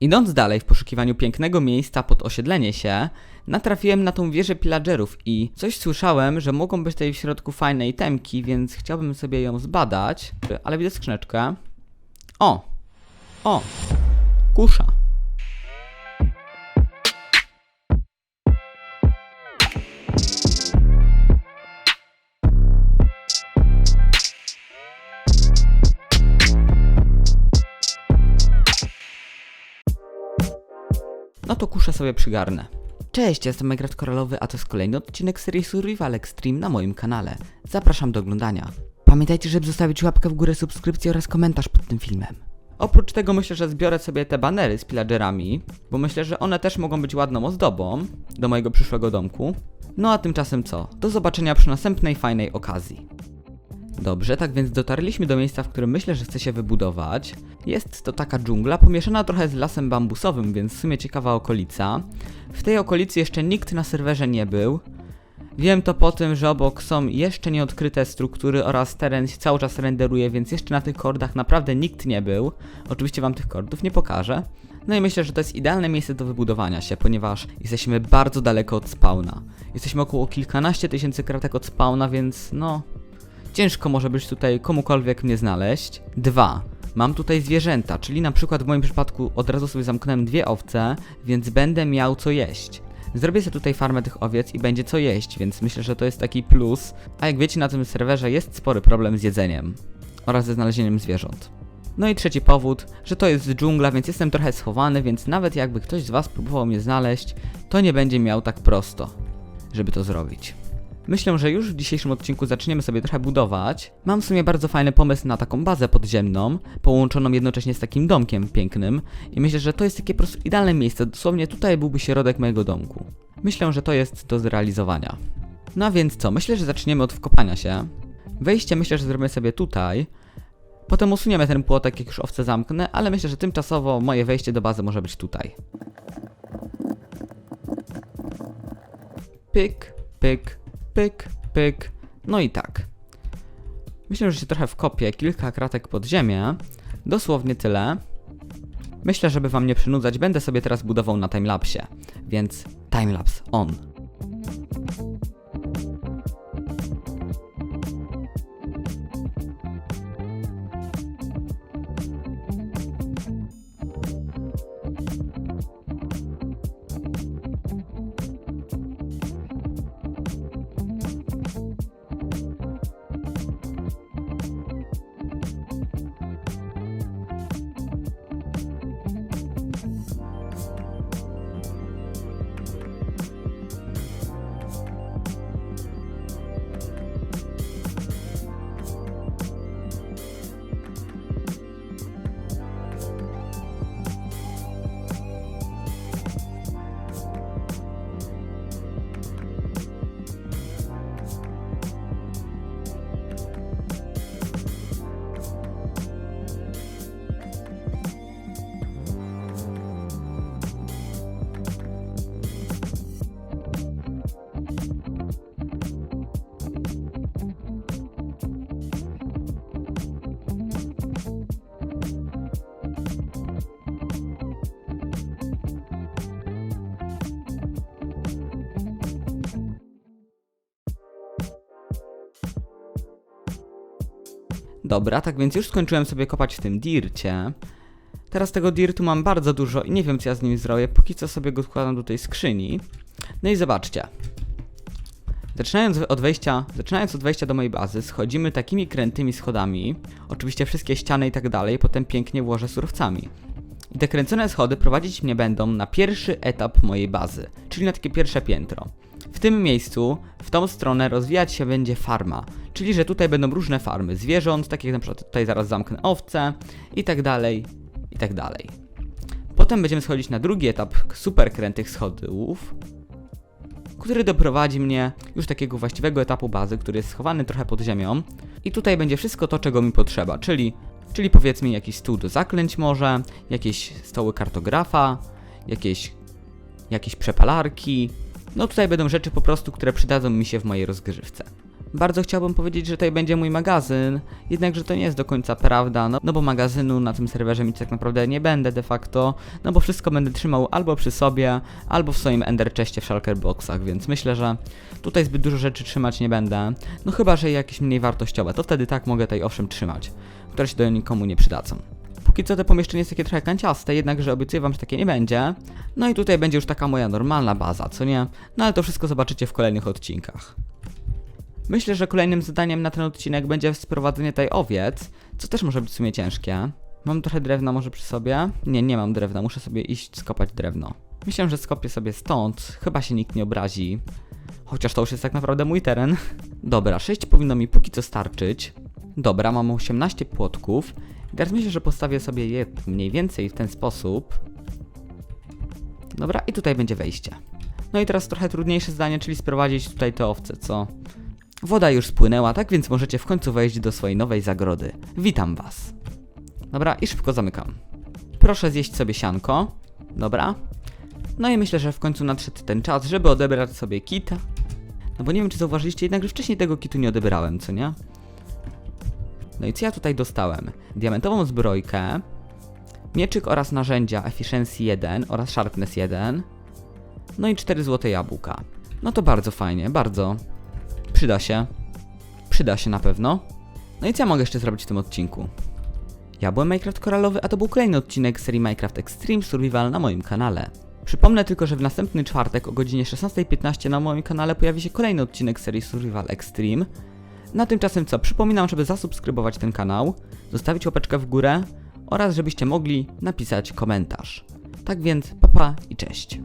Idąc dalej w poszukiwaniu pięknego miejsca pod osiedlenie się, natrafiłem na tą wieżę pillagerów i coś słyszałem, że mogą być tutaj w środku fajne itemki, więc chciałbym sobie ją zbadać, ale widzę skrzyneczkę. O! O! Kusza. No to kuszę sobie przygarnę. Cześć, jestem Minecraft Koralowy, a to jest kolejny odcinek serii Survival Extreme na moim kanale. Zapraszam do oglądania. Pamiętajcie, żeby zostawić łapkę w górę, subskrypcję oraz komentarz pod tym filmem. Oprócz tego myślę, że zbiorę sobie te banery z pillagerami, bo myślę, że one też mogą być ładną ozdobą do mojego przyszłego domku. No a tymczasem co? Do zobaczenia przy następnej fajnej okazji. Dobrze, tak więc dotarliśmy do miejsca, w którym myślę, że chcę się wybudować. Jest to taka dżungla, pomieszana trochę z lasem bambusowym, więc w sumie ciekawa okolica. W tej okolicy jeszcze nikt na serwerze nie był. Wiem to po tym, że obok są jeszcze nieodkryte struktury oraz teren się cały czas renderuje, więc jeszcze na tych kordach naprawdę nikt nie był. Oczywiście wam tych kordów nie pokażę. No i myślę, że to jest idealne miejsce do wybudowania się, ponieważ jesteśmy bardzo daleko od spawna. Jesteśmy około kilkanaście tysięcy kratek od spawna, więc no, Ciężko może być tutaj komukolwiek mnie znaleźć. Dwa. Mam tutaj zwierzęta, czyli na przykład w moim przypadku od razu sobie zamknąłem dwie owce, więc będę miał co jeść. Zrobię sobie tutaj farmę tych owiec i będzie co jeść, więc myślę, że to jest taki plus. A jak wiecie, na tym serwerze jest spory problem z jedzeniem oraz ze znalezieniem zwierząt. No i trzeci powód, że to jest dżungla, więc jestem trochę schowany, więc nawet jakby ktoś z Was próbował mnie znaleźć, to nie będzie miał tak prosto, żeby to zrobić. Myślę, że już w dzisiejszym odcinku zaczniemy sobie trochę budować. Mam w sumie bardzo fajny pomysł na taką bazę podziemną, połączoną jednocześnie z takim domkiem pięknym i myślę, że to jest takie po prostu idealne miejsce, dosłownie tutaj byłby środek mojego domku. Myślę, że to jest do zrealizowania. No a więc co, myślę, że zaczniemy od wkopania się. Wejście myślę, że zrobimy sobie tutaj. Potem usuniemy ten płotek, jak już owce zamknę, ale myślę, że tymczasowo moje wejście do bazy może być tutaj. Pyk, pyk, pyk, pyk, no i tak. Myślę, że się trochę wkopię, kilka kratek pod ziemię, dosłownie tyle. Myślę, żeby wam nie przynudzać, będę sobie teraz budował na timelapsie, więc timelapse on. Dobra, tak więc już skończyłem sobie kopać w tym dircie. Teraz tego dirtu mam bardzo dużo i nie wiem co ja z nim zrobię, póki co sobie go składam do tej skrzyni. No i zobaczcie. Zaczynając od wejścia, zaczynając od wejścia do mojej bazy, schodzimy takimi krętymi schodami, oczywiście wszystkie ściany i tak dalej, potem pięknie włożę surowcami. I te kręcone schody prowadzić mnie będą na pierwszy etap mojej bazy, czyli na takie pierwsze piętro. W tym miejscu, w tą stronę rozwijać się będzie farma, czyli że tutaj będą różne farmy zwierząt, jak na przykład tutaj zaraz zamknę owce i tak dalej, i tak dalej. Potem będziemy schodzić na drugi etap super krętych schodów, który doprowadzi mnie już takiego właściwego etapu bazy, który jest schowany trochę pod ziemią. I tutaj będzie wszystko to, czego mi potrzeba, czyli, czyli powiedzmy jakiś stół do zaklęć może, jakieś stoły kartografa, jakieś, jakieś przepalarki. No tutaj będą rzeczy po prostu, które przydadzą mi się w mojej rozgrywce. Bardzo chciałbym powiedzieć, że tutaj będzie mój magazyn, jednakże to nie jest do końca prawda, no, no bo magazynu na tym serwerze mieć tak naprawdę nie będę de facto, no bo wszystko będę trzymał albo przy sobie, albo w swoim Ender w Shulker Boxach, więc myślę, że tutaj zbyt dużo rzeczy trzymać nie będę, no chyba, że jakieś mniej wartościowe, to wtedy tak mogę tutaj owszem trzymać, które się do nikomu nie przydadzą. Póki co to pomieszczenie jest takie trochę kanciaste, jednakże obiecuję wam, że takie nie będzie. No i tutaj będzie już taka moja normalna baza, co nie? No ale to wszystko zobaczycie w kolejnych odcinkach. Myślę, że kolejnym zadaniem na ten odcinek będzie sprowadzenie tej owiec, co też może być w sumie ciężkie. Mam trochę drewna może przy sobie? Nie, nie mam drewna, muszę sobie iść skopać drewno. Myślę, że skopię sobie stąd, chyba się nikt nie obrazi. Chociaż to już jest tak naprawdę mój teren. Dobra, 6 powinno mi póki co starczyć. Dobra, mam 18 płotków. Teraz myślę, że postawię sobie je mniej więcej w ten sposób. Dobra, i tutaj będzie wejście. No i teraz trochę trudniejsze zdanie, czyli sprowadzić tutaj te owce, co? Woda już spłynęła, tak więc możecie w końcu wejść do swojej nowej zagrody. Witam was. Dobra, i szybko zamykam. Proszę zjeść sobie sianko. Dobra. No i myślę, że w końcu nadszedł ten czas, żeby odebrać sobie kit. No bo nie wiem, czy zauważyliście, jednak że wcześniej tego kitu nie odebrałem, co nie? No i co ja tutaj dostałem? Diamentową zbrojkę, mieczyk oraz narzędzia Efficiency 1 oraz Sharpness 1, no i 4 złote jabłka. No to bardzo fajnie, bardzo. Przyda się. Przyda się na pewno. No i co ja mogę jeszcze zrobić w tym odcinku? Ja byłem Minecraft Koralowy, a to był kolejny odcinek serii Minecraft Extreme Survival na moim kanale. Przypomnę tylko, że w następny czwartek o godzinie 16.15 na moim kanale pojawi się kolejny odcinek serii Survival Extreme. Na tymczasem co? Przypominam, żeby zasubskrybować ten kanał, zostawić łapeczkę w górę oraz żebyście mogli napisać komentarz. Tak więc, papa i cześć.